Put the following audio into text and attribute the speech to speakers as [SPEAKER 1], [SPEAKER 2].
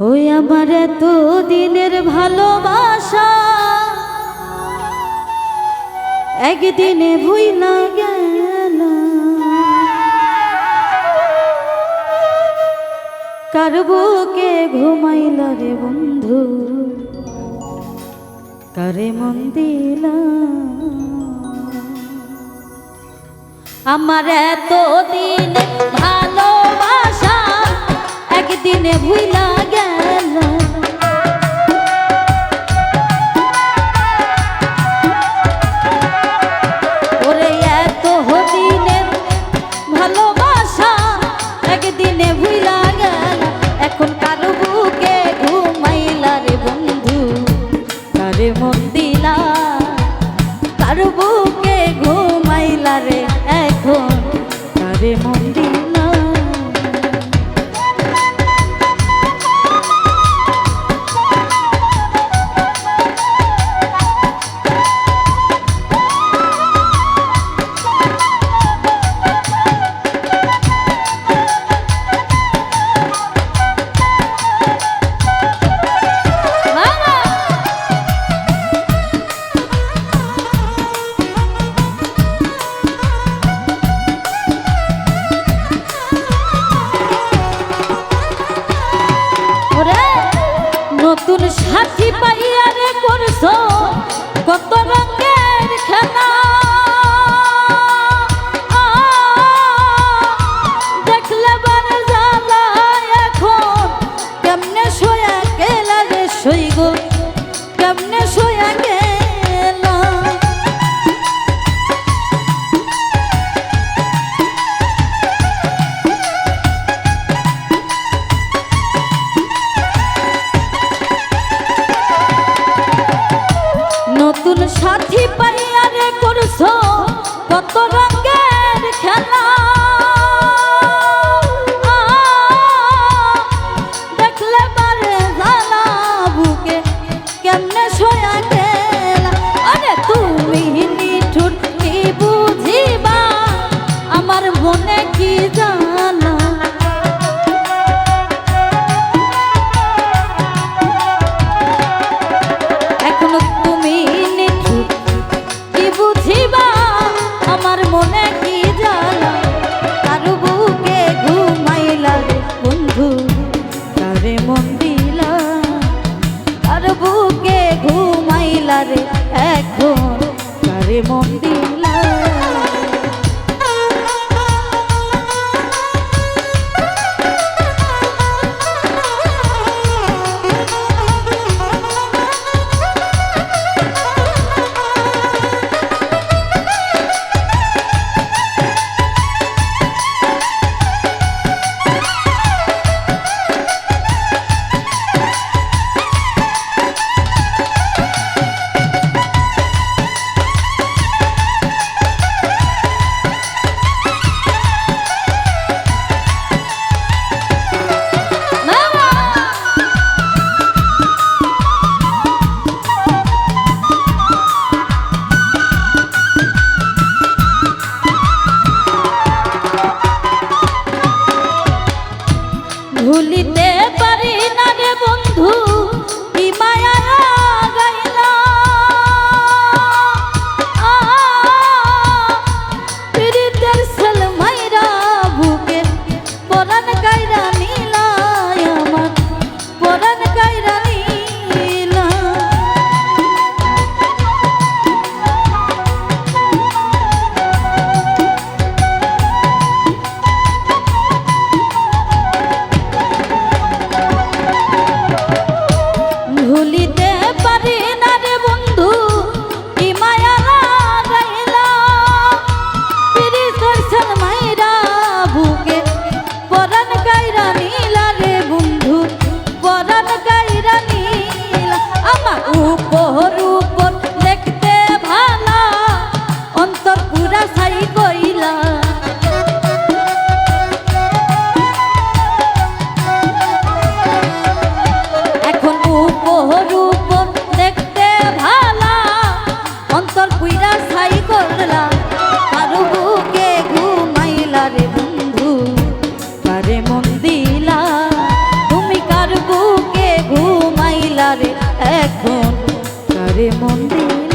[SPEAKER 1] ওই আমার এত দিনের ভালোবাসা। একদিনে ভুইলা গেল। কার বুকে ঘুমাইল রে বন্ধু? কারে মন দিলা? আমার এত দিন ভালোবাসা একদিনে ভুইলা কত ভুলিতে পারি না রে বন্ধু। சோம்பேறி